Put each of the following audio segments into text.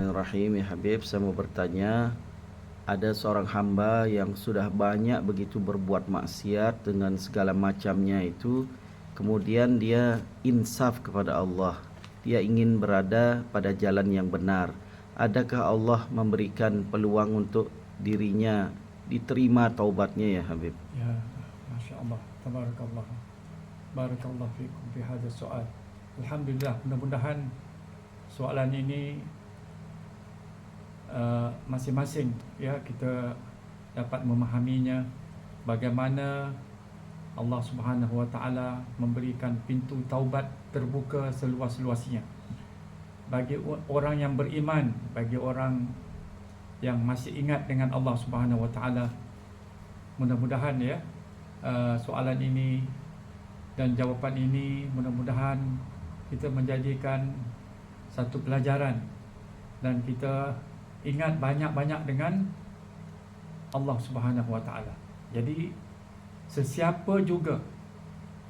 Rahim ya Habib, saya mau bertanya ada seorang hamba yang sudah banyak begitu berbuat maksiat dengan segala macamnya itu kemudian dia insaf kepada Allah. Dia ingin berada pada jalan yang benar. Adakah Allah memberikan peluang untuk dirinya diterima taubatnya ya Habib? Ya, Masya Allah, Tabarakallah. Barakallah fikum fi hadha soal Alhamdulillah, mudah-mudahan soalan ini uh, masing-masing ya kita dapat memahaminya bagaimana Allah Subhanahu Wa Taala memberikan pintu taubat terbuka seluas-luasnya bagi orang yang beriman, bagi orang yang masih ingat dengan Allah Subhanahu Wa Taala. Mudah-mudahan ya uh, soalan ini dan jawapan ini mudah-mudahan kita menjadikan satu pelajaran dan kita ingat banyak-banyak dengan Allah Subhanahu Wa Taala. Jadi sesiapa juga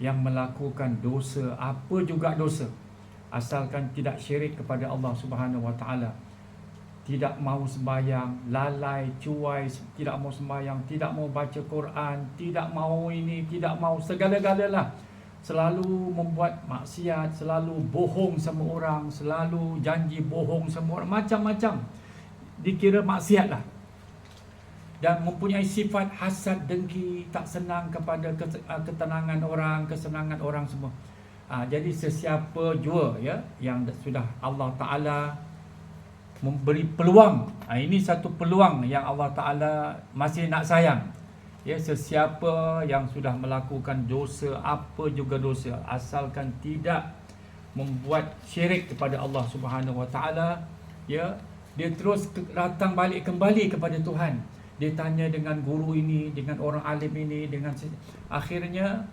yang melakukan dosa apa juga dosa asalkan tidak syirik kepada Allah Subhanahu Wa Taala tidak mau sembahyang lalai cuai tidak mau sembahyang tidak mau baca Quran tidak mau ini tidak mau segala-galalah selalu membuat maksiat selalu bohong sama orang selalu janji bohong sama orang macam-macam dikira maksiat lah. Dan mempunyai sifat hasad dengki tak senang kepada ah, ketenangan orang kesenangan orang semua. Ha, jadi sesiapa jua ya yang sudah Allah Taala memberi peluang. Ha, ini satu peluang yang Allah Taala masih nak sayang. Ya sesiapa yang sudah melakukan dosa apa juga dosa asalkan tidak membuat syirik kepada Allah Subhanahu Wa Taala ya dia terus datang balik kembali kepada Tuhan. Dia tanya dengan guru ini dengan orang alim ini dengan akhirnya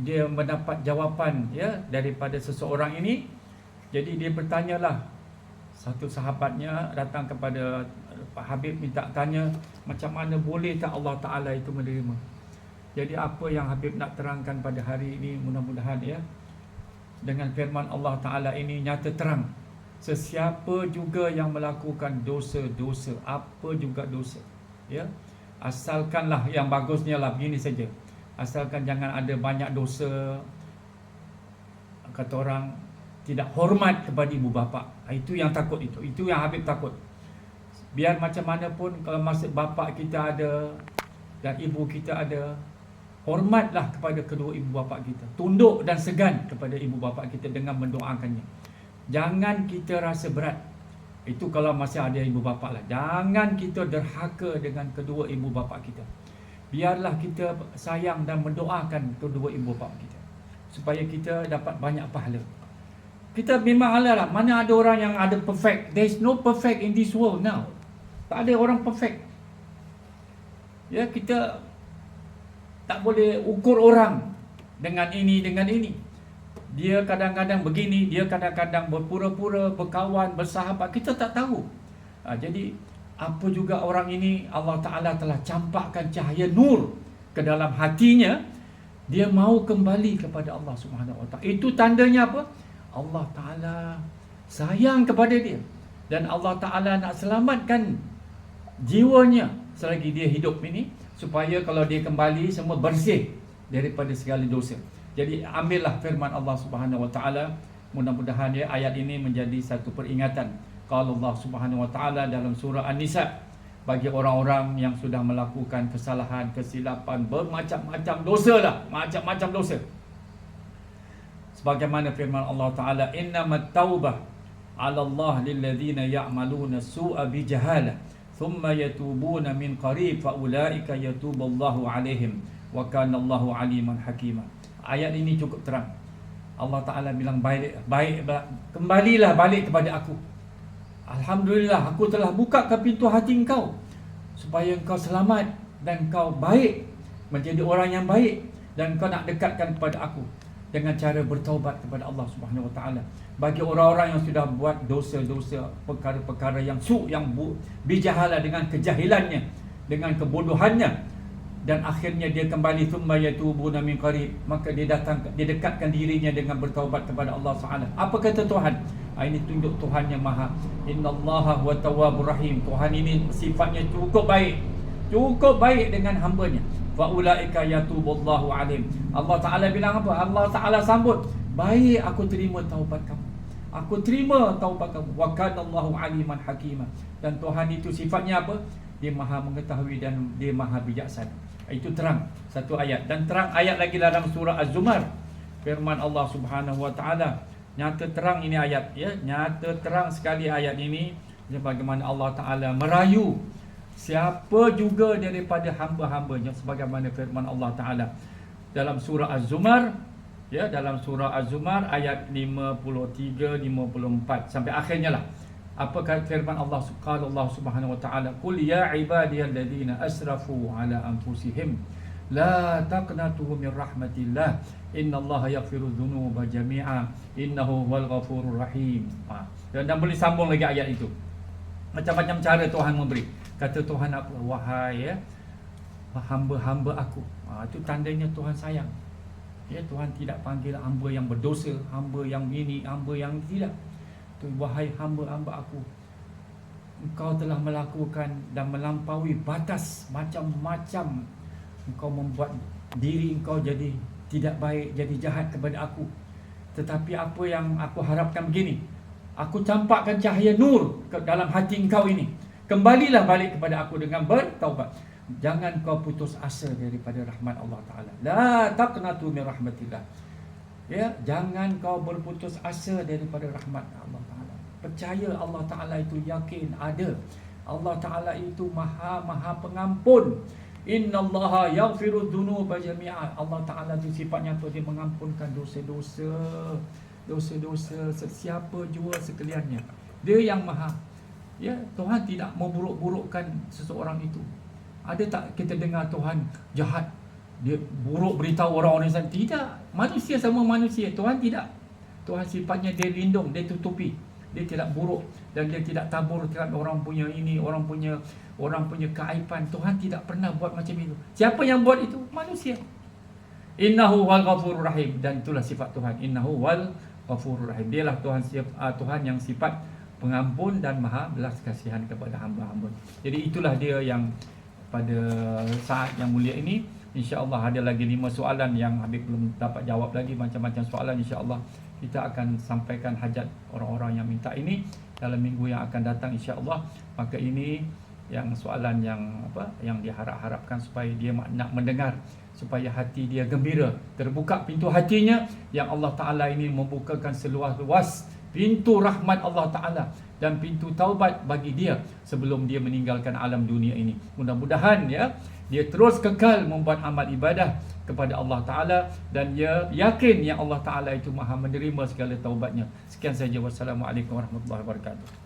dia mendapat jawapan ya daripada seseorang ini. Jadi dia bertanyalah. Satu sahabatnya datang kepada Pak Habib minta tanya macam mana boleh tak Allah Taala itu menerima? Jadi apa yang Habib nak terangkan pada hari ini mudah-mudahan ya dengan firman Allah Taala ini nyata terang sesiapa juga yang melakukan dosa-dosa apa juga dosa ya? Asalkanlah yang bagusnya lah begini saja. Asalkan jangan ada banyak dosa. Kata orang tidak hormat kepada ibu bapa Ah, itu yang takut itu. Itu yang Habib takut. Biar macam mana pun kalau masa bapa kita ada dan ibu kita ada hormatlah kepada kedua ibu bapa kita. Tunduk dan segan kepada ibu bapa kita dengan mendoakannya jangan kita rasa berat. Itu kalau masih ada ibu bapa lah. Jangan kita derhaka dengan kedua ibu bapa kita. Biarlah kita sayang dan mendoakan kedua ibu bapa kita supaya kita dapat banyak pahala. Kita memang ala lah. Mana ada orang yang ada perfect? There is no perfect in this world now. Tak ada orang perfect. Ya kita tak boleh ukur orang dengan ini dengan ini dia kadang-kadang begini dia kadang-kadang berpura-pura berkawan bersahabat kita tak tahu. Ha, jadi apa juga orang ini Allah Taala telah campakkan cahaya nur ke dalam hatinya dia mau kembali kepada Allah Subhanahu Wa Taala. Itu tandanya apa? Allah Taala sayang kepada dia. Dan Allah Taala nak selamatkan jiwanya selagi dia hidup ini supaya kalau dia kembali semua bersih daripada segala dosa. Jadi ambillah firman Allah Subhanahu Wa Taala mudah-mudahan ya ayat ini menjadi satu peringatan kalau Allah Subhanahu Wa Taala dalam surah An-Nisa bagi orang-orang yang sudah melakukan kesalahan, kesilapan, bermacam-macam dosa lah, macam-macam dosa. Sebagaimana firman Allah Taala, "Innamat taubah 'ala Allah lilladzina ya'maluna su'a bijahalah, thumma yatubuna min qarib fa ulaika yatuballahu 'alaihim wa kana Allahu 'aliman hakima." Ayat ini cukup terang. Allah Taala bilang baik baik kembalilah balik kepada aku. Alhamdulillah aku telah buka ke pintu hati engkau supaya engkau selamat dan engkau baik menjadi orang yang baik dan engkau nak dekatkan kepada aku dengan cara bertaubat kepada Allah Subhanahu Wa Taala. Bagi orang-orang yang sudah buat dosa-dosa, perkara-perkara yang su yang bu, bijahala dengan kejahilannya, dengan kebodohannya dan akhirnya dia kembali thumma yatubuna min qarib. Maka dia datang dia dekatkan dirinya dengan bertaubat kepada Allah Subhanahu. Apa kata Tuhan? Ah, Ini tunjuk Tuhan yang maha. Innallaha wa tawwabur rahim. Tuhan ini sifatnya cukup baik. Cukup baik dengan hambanya. Fa'ulaika yatubullahu alim. Allah Ta'ala bilang apa? Allah Ta'ala sambut. Baik aku terima taubat kamu. Aku terima taubat kamu. Wa kanallahu aliman hakimah Dan Tuhan itu sifatnya apa? Dia maha mengetahui dan dia maha bijaksana Itu terang Satu ayat. Dan terang ayat lagi dalam surah Az-Zumar. Firman Allah Subhanahu Wa Ta'ala Nyata terang ini ayat ya. Nyata terang sekali ayat ini Bagaimana Allah Ta'ala merayu Siapa juga daripada hamba-hambanya. Sebagaimana firman Allah Ta'ala Dalam surah Az-Zumar Ya, dalam surah Az-Zumar ayat 53 54 sampai akhirnya lah. Apa kata firman Allah Subhanahu Allah Subhanahu wa taala, "Qul ya ibadiyalladzina asrafu ala anfusihim la taqnatu min rahmatillah. Innallaha yaghfiru dzunuba jami'a. Innahu huwal ghafurur rahim." Ha. Dan, dan boleh sambung lagi ayat itu. Macam-macam cara Tuhan memberi. Kata Tuhan apa? Wahai ya, hamba-hamba aku. Ha, itu tandanya Tuhan sayang. Ya, Tuhan tidak panggil hamba yang berdosa, hamba yang ini, hamba yang tidak. Wahai hamba-hamba aku. Engkau telah melakukan dan melampaui batas macam-macam. Engkau membuat diri engkau jadi tidak baik, jadi jahat kepada aku. Tetapi apa yang aku harapkan begini. Aku campakkan cahaya nur ke dalam hati engkau ini. Kembalilah balik kepada aku dengan bertaubat. Jangan kau putus asa daripada rahmat Allah Taala. La taqnatu min rahmatillah. Ya, jangan kau berputus asa daripada rahmat Allah Taala. Percaya Allah Taala itu yakin ada. Allah Taala itu Maha Maha Pengampun. Innallaha yaghfiru dzunuba jami'a. Allah Taala itu sifatnya tu dia mengampunkan dosa-dosa. Dosa-dosa sesiapa jua sekaliannya. Dia yang Maha. Ya, Tuhan tidak memburuk-burukkan seseorang itu. Ada tak kita dengar Tuhan jahat dia buruk beritahu orang-orang sana tidak. Manusia sama manusia. Tuhan tidak. Tuhan sifatnya dia lindung dia tutupi. Dia tidak buruk dan dia tidak tabur terhadap orang punya ini orang punya orang punya keaiban. Tuhan tidak pernah buat macam itu. Siapa yang buat itu? Manusia. Innahu wal ghafurur rahim. Dan itulah sifat Tuhan. Innahu wal ghafurur rahim. Dialah Tuhan uh, Tuhan yang sifat pengampun dan maha belas kasihan kepada hamba-hamba. Jadi itulah dia yang pada saat yang mulia ini insya-Allah ada lagi lima soalan yang Habib belum dapat jawab lagi macam-macam soalan insya-Allah kita akan sampaikan hajat orang-orang yang minta ini dalam minggu yang akan datang insya-Allah maka ini yang soalan yang apa yang diharap-harapkan supaya dia nak mendengar supaya hati dia gembira terbuka pintu hatinya yang Allah Taala ini membukakan seluas-luas pintu rahmat Allah Taala dan pintu taubat bagi dia sebelum dia meninggalkan alam dunia ini. Mudah-mudahan ya dia terus kekal membuat amal ibadah kepada Allah Taala dan dia yakin yang Allah Taala itu Maha menerima segala taubatnya. Sekian saja wassalamualaikum warahmatullahi wabarakatuh.